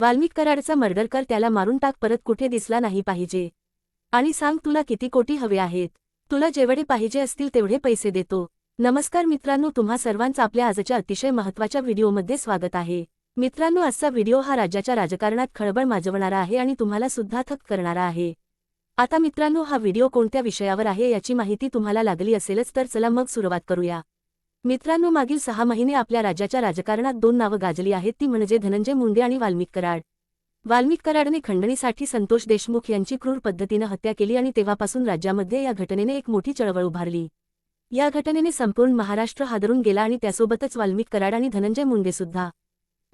Valmik कराडचा murder कर त्याला मारून टाक परत कुठे दिसला नाही पाहिजे. आणि सांग तुला किती कोटी हवे आहेत. तुला जेवढे पाहिजे असतील तेवढे पैसे देतो. नमस्कार मित्रांनो तुम्हा सर्वांचं आपल्या आजच्या अतिशय महत्त्वाच्या व्हिडिओमध्ये स्वागत आहे. मित्रांनो आजचा व्हिडिओ हा राज्याच्या राजकारणात खळबळ माजवणारा आहे आणि तुम्हाला सुद्धा थक करणारा आहे. आता मित्रांनो हा व्हिडिओ कोणत्या विषयावर आहे याची माहिती तुम्हाला लागली असेलच तर चला मग सुरुवात करूया. मित्रांनो मागील सहा महिने आपल्या राज्याच्या राजकारणात दोन नावं गाजली आहेत. ती म्हणजे धनंजय मुंडे आणि वाल्मिक कराड. वाल्मिक कराडने खंडणीसाठी संतोष देशमुख यांची क्रूर पद्धतीनं हत्या केली आणि तेव्हापासून राज्यामध्ये या घटनेने एक मोठी चळवळ उभारली. या घटनेने संपूर्ण महाराष्ट्र हादरून गेला आणि त्यासोबतच वाल्मिक कराड आणि धनंजय मुंडे सुद्धा.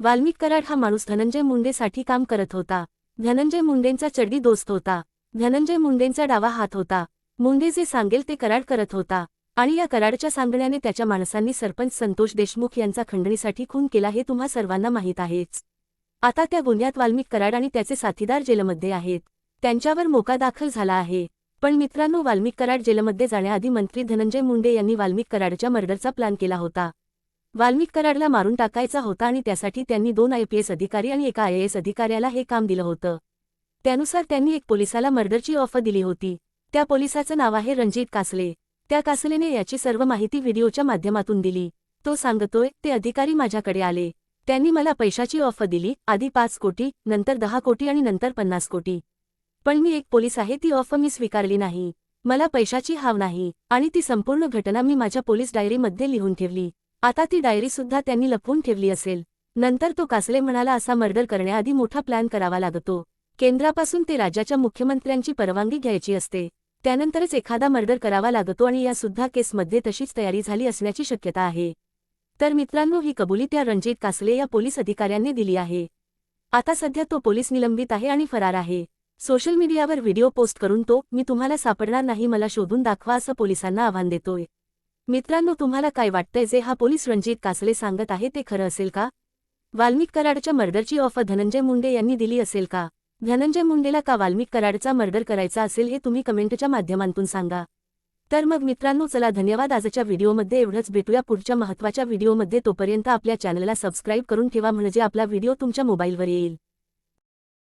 वाल्मिक कराड हा माणूस धनंजय मुंडेसाठी काम करत होता. धनंजय मुंडेंचा चड्डी दोस्त होता. धनंजय मुंडेंचा डावा हात होता. मुंडे जे सांगेल ते कराड करत होता. आणि या कराडच्या सांगण्याने त्याच्या माणसांनी सरपंच संतोष देशमुख यांचा खंडणीसाठी खून केला हे तुम्हा सर्वांना माहीत आहेच. आता त्या गुन्ह्यात वाल्मिक कराड आणि त्याचे साथीदार जेलमध्ये आहेत. त्यांच्यावर मोका दाखल झाला आहे. पण मित्रांनो वाल्मिक कराड जेलमध्ये जाण्याआधी मंत्री धनंजय मुंडे यांनी वाल्मिक कराडच्या मर्डरचा प्लॅन केला होता. वाल्मिक कराडला मारून टाकायचा होता आणि त्यासाठी त्यांनी दोन आयपीएस अधिकारी आणि एका आयएएस अधिकाऱ्याला हे काम दिलं होतं. त्यानुसार त्यांनी एक पोलिसाला मर्डरची ऑफर दिली होती. त्या पोलिसाचं नाव आहे रणजित कासले. त्या कासलेने याची सर्व माहिती व्हिडिओच्या माध्यमातून दिली. तो सांगतोय ते अधिकारी माझ्याकडे आले. त्यांनी मला पैशाची ऑफर दिली. आधी पाच कोटी नंतर दहा कोटी आणि नंतर पन्नास कोटी. पण मी एक पोलीस आहे ती ऑफर मी स्वीकारली नाही. मला पैशाची हाव नाही. आणि ती संपूर्ण घटना मी माझ्या पोलीस डायरीमध्ये लिहून ठेवली. आता ती डायरी सुद्धा त्यांनी लपवून ठेवली असेल. नंतर तो कासले म्हणाला असा मर्डर करण्याआधी मोठा प्लॅन करावा लागतो. केंद्रापासून ते राज्याच्या मुख्यमंत्र्यांची परवानगी घ्यायची असते. त्यानंतरच एखादा मर्डर करावा लागतो आणि या सुद्धा केसमध्ये तशीच तयारी झाली असण्याची शक्यता आहे. तर मित्रांनो ही कबुली त्या रणजित कासले या पोलीस अधिकाऱ्यांनी दिली आहे. आता सध्या तो पोलीस निलंबित आहे आणि फरार आहे. सोशल मीडियावर व्हिडिओ पोस्ट करून तो मी तुम्हाला सापडणार नाही मला शोधून दाखवा असं पोलिसांना आव्हान देतोय. मित्रांनो तुम्हाला काय वाटतंय जे हा पोलीस रणजित कासले सांगत आहे ते खरं असेल का? वाल्मिक कराडच्या मर्डरची ऑफर धनंजय मुंडे यांनी दिली असेल का? धनंजय मुंडेला का वाल्मिक कराडचा मर्डर करायचा असेल हे तुम्ही कमेंटच्या माध्यमातून सांगा. तर मग मित्रांनो चला धन्यवाद. आजच्या व्हिडिओमध्ये एवढंच. भेटूया पुढच्या महत्त्वाच्या व्हिडिओमध्ये. तोपर्यंत आपल्या चॅनलला सबस्क्राईब करून ठेवा. म्हणजे आपला व्हिडिओ तुमच्या मोबाईलवर येईल.